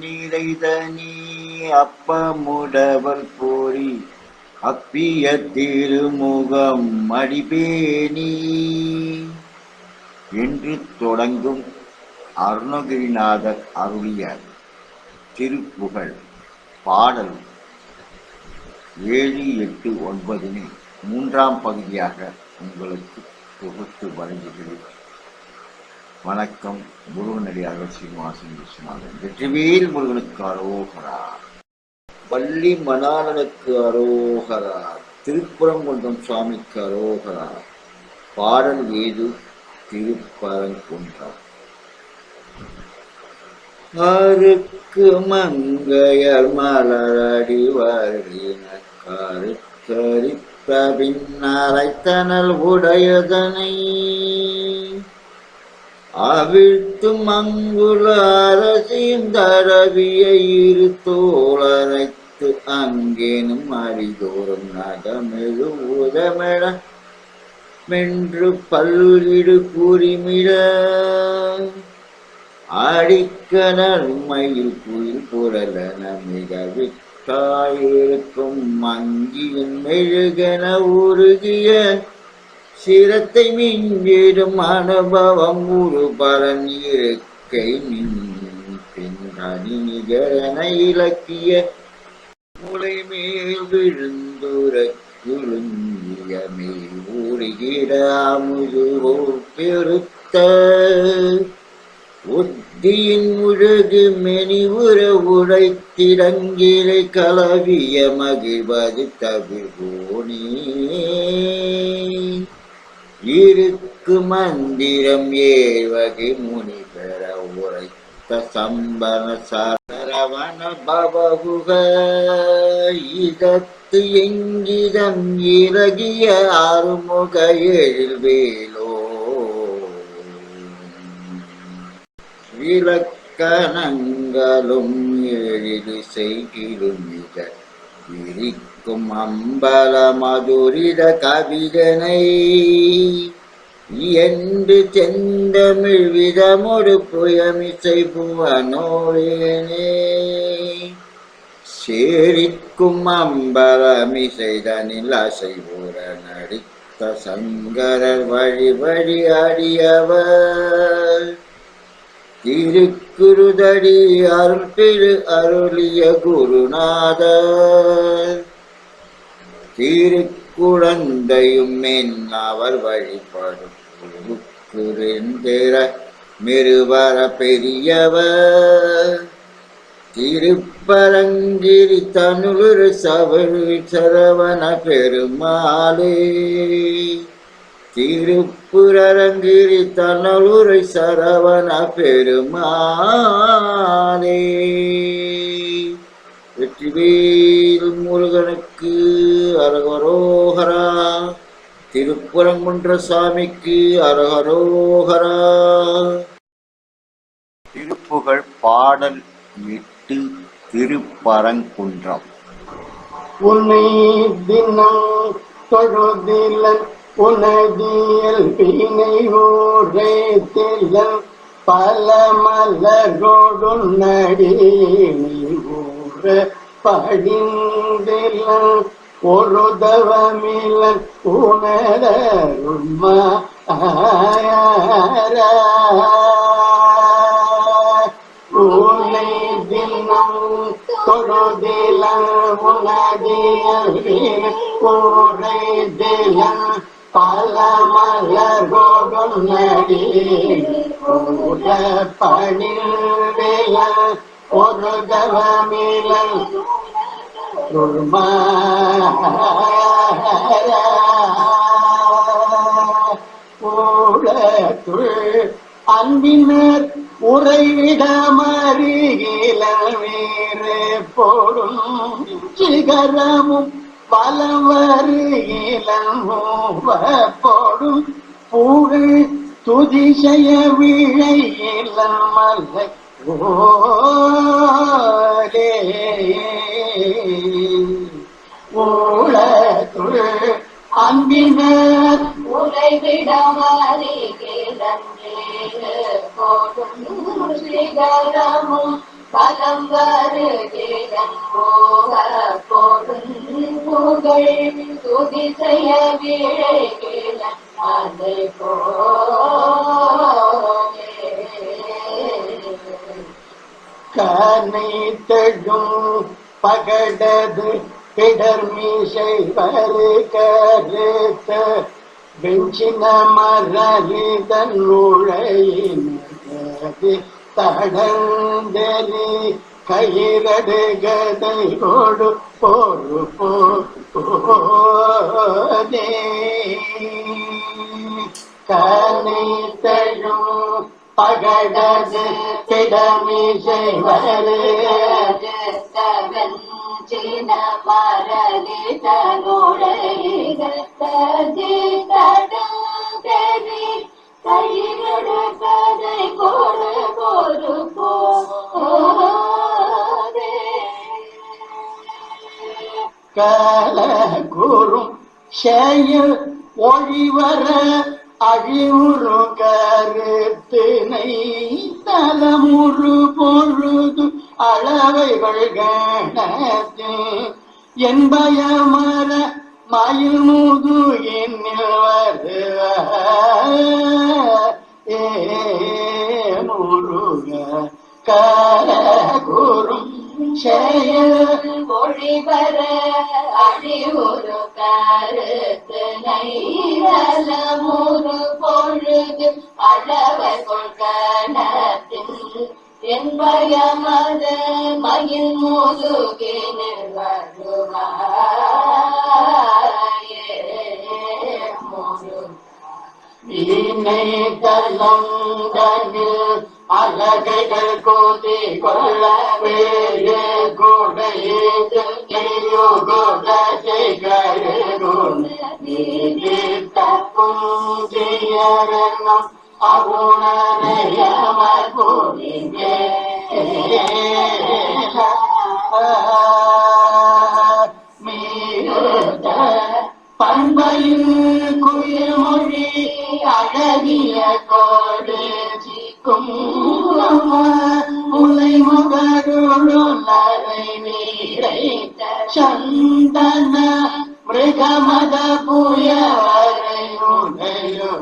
நீரைதனி அப்பமுடவர் போரி அப்பிய திருமுகம் மடிபேணி என்று தொடங்கும் அருணகிரிநாதர் அருளிய திருப்புகழ் பாடல் ஏழு எட்டு ஒன்பதினை மூன்றாம் பகுதியாக உங்களுக்கு தொகுத்து வழங்குகிறேன். வணக்கம். முருகனடியார்கள் சீனிவாசன் விஸ்வநாதன் வெற்றிவேல் முருகனுக்கு அரோகரா. வள்ளி மணாளனுக்கு அரோகரா. திருப்புறங்குன்றம் சுவாமிக்கு அரோகரா. பாடல் ஏது? திருப்பரங்குன்றம். அருக்கு மங்கையர் மலரடி வருகின கருத்தரித்த பின்னரைத்தனல் உடையதனை அவிழ்த்தும் அங்குல அரசியும் தடவிய இரு தோளரைத்து அங்கேனும் அரிதோறும் நகமெழு உதமெட மென்று பல்லிடு கூறிமிட அடிக்கணல் மயில் குயில் புரலன மிக விட்டாயிருக்கும் மங்கியின் மெழுகென உருகிய சிரத்தை மிஞ்சிடும் அனுபவம் ஒரு பலன் இருக்கை நின் பின்னணி நிகரன இலக்கிய முளை மேல் விழுந்துர மேல் ஊறுகிற அமுது பெருத்த உத்தியின் முழுகு மெனிவுற உடைத்திடங்கிலை கலவிய மகிழ்வது தவிர்கோனே இருக்கு மந்திரம் ஏழ்வகை முனி பெற உரைத்த சம்பன சரவண பவகுக. இதத்து எங்கிதம் இறகிய அருமுக எழுவேலோ. வேலோ விளக்கணங்களும் எழில் செய்கிலும் மிக விரிக்கும் அம்பல மதுரித கவிதனை என்று செந்தமிழ் விதமொரு புயமிசை புவனோயனே சேரிக்கும் அம்பலமிசைதனில் அசைவுற நடித்த சங்கரர் வழி வழி அடியவர் திருக்குருதடி அருள் பெரு அருளிய குருநாதர் திருக்குழந்தையும் என் அவர் வழிபடும் குருக்குறெந்திர மெருவர பெரியவர். திருப்பரங்கிரி தனுரு சவரு சரவண பெருமாளே. திருப்புரங்கிரி தனலுரை சரவண பெருமானே வெற்றிவேல் முருகனுக்கு அரகரோகரா திருப்புறங்குன்ற சாமிக்கு அரகரோகரா. திருப்புகழ் பாடல் எட்டு திருப்பரங்குன்றம். உன்னை தினம் தொழுதிலன் உனதியல் பிணை ஊரே தெல்லம் பல மலரோடு நடி நீ ஊர படிந்திலன். ஒரு தவமிலன் உணருமா உனை தினம் தொழுதில உனதியல் கூரை திலம் பல மலரோடும் நடி கூட பணிந்தில ஒரு தவமிலன் அன்பினர் உறைவிடமறிகில வேறு போடும் சிகரமும் பலம் வருகிலும் போடும் புகழ் துதிசய விழை இளமலை ஓரே ஊழ அன்பினர் உறைவிடமறிகிறேறு போடும் சிகரமும் பலம் வருகிறன் போக போடும் புகழ் துதி செய்ய விழைகிற அதை போலே கனை தழும் பகடது பிடர்மீசை வரு கருத்த வெஞ்சின நுழையினது தடந்தலி கயிரடு கதை கொடு போரு போதே கனை தழும் பகடது பிடமிசை வரு. சின்ன மரலி தனுழைகி தடம் கல குரும் செயல் ஒழிவர அழிவுறும் கருத்தினை தலமுறு பொழுது அளவைகள் கணத்தில் என்பயமர மயில் முது ஏ முருக கரகுரும் செயல் மொழிவர அழிவுறு கருத்து நைரல நைரலமுறு பொழுது அளவை கொள்கணத்தின் என்பயமத மயில் முதுகினில் வருவாயே முரு வீணை தலங்கனில் அழகைகள் கோதி கொள்ள வேறு கொடையது தப்பும் கூறிங்கே மீத பண்பையில் குயமொழி அழகிய கோ உலை முகருளை நரை நீரை சந்தன மிருகமத புயவரை உடையோ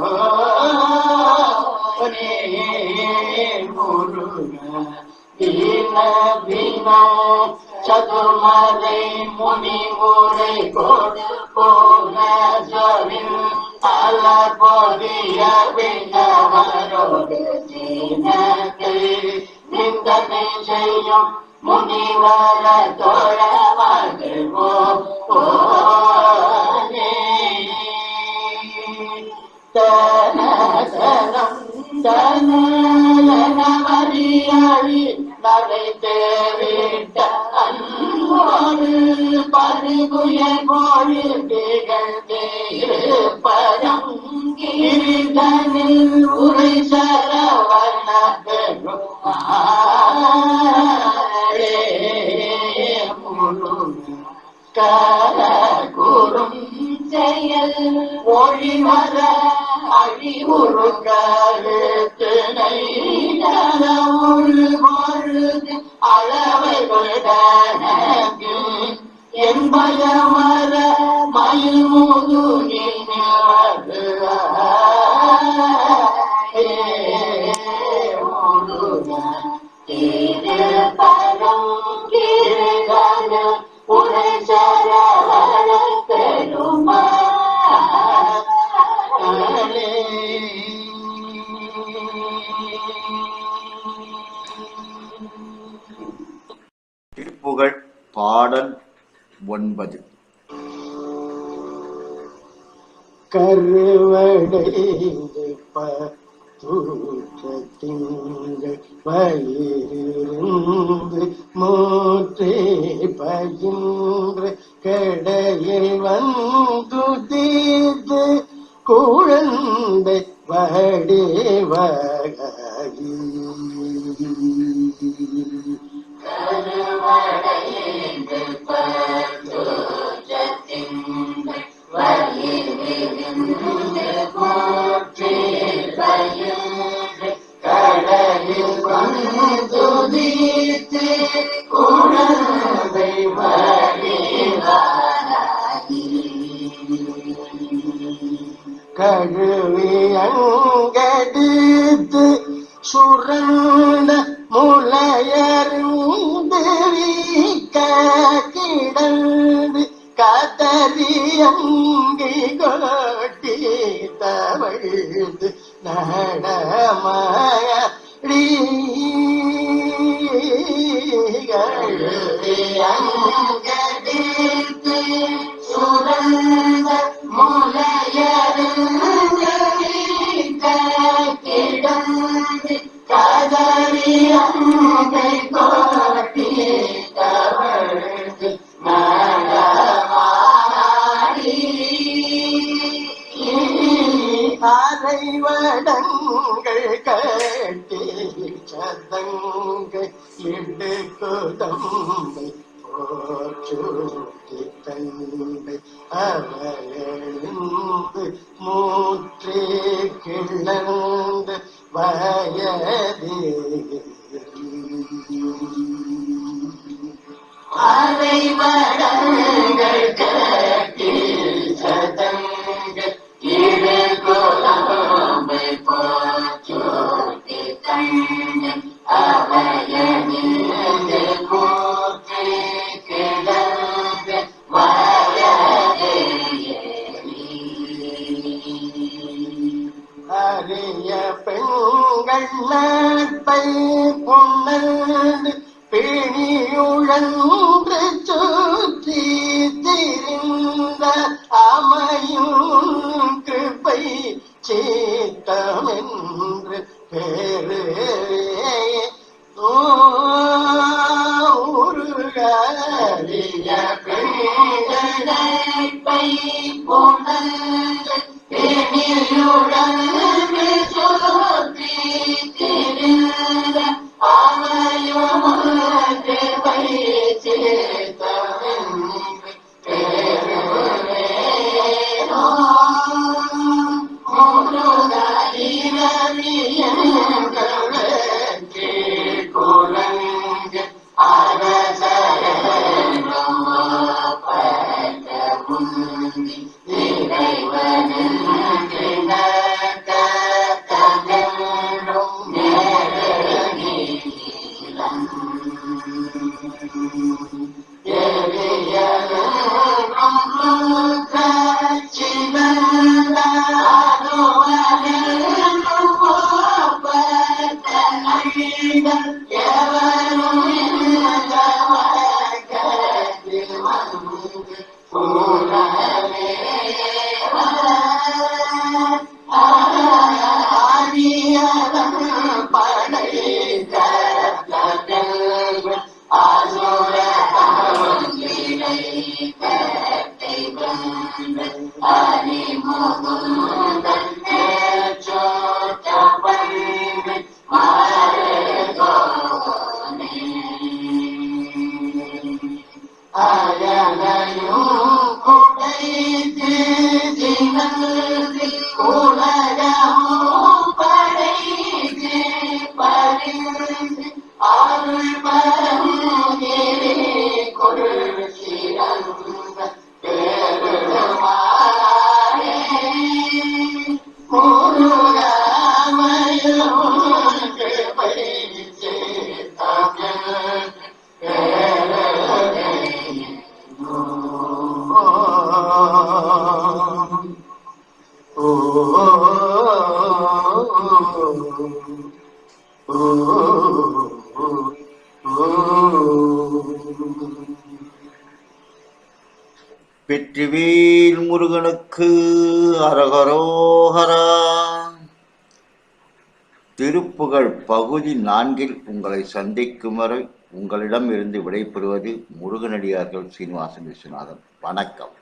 சதுமலை முனி முறை கொடு போன சொரின் அல பொதிய விண்ணவரோடு சீனத்தை நிந்தனை செய்யும் முனிவர தோழ தேவிட்ட அன்போடு பருகுய கோழி திகழ்ந்திருப்பதம் கிரிதனில் உரை சரவண பெருமாளே கர குரும் செயல். ஒளிமர பாடல் ஒன்பது. கருவடைந்து பூற்றத்திங்கள் வயிறிருந்து மூற்றே பயின்ற கடையில் வந்து தீர்த்து குழந்தை வடிவகி கழுவி சுரண்ட முலையறிந்து கிடந்து கதறி அங்கி கொட்டி தவழ்ந்து நடமாயடி கழுவி சதங்கள் இடு குதம்பை சீத்தமென்று பேரு வெற்றிவேல் முருகனுக்கு அரகரோஹரா திருப்புகழ் பகுதி நான்கில் உங்களை சந்திக்கும் வரை உங்களிடம் இருந்து விடைபெறுவது முருகனடியார்கள் சீனிவாசன் விஸ்வநாதன். வணக்கம்.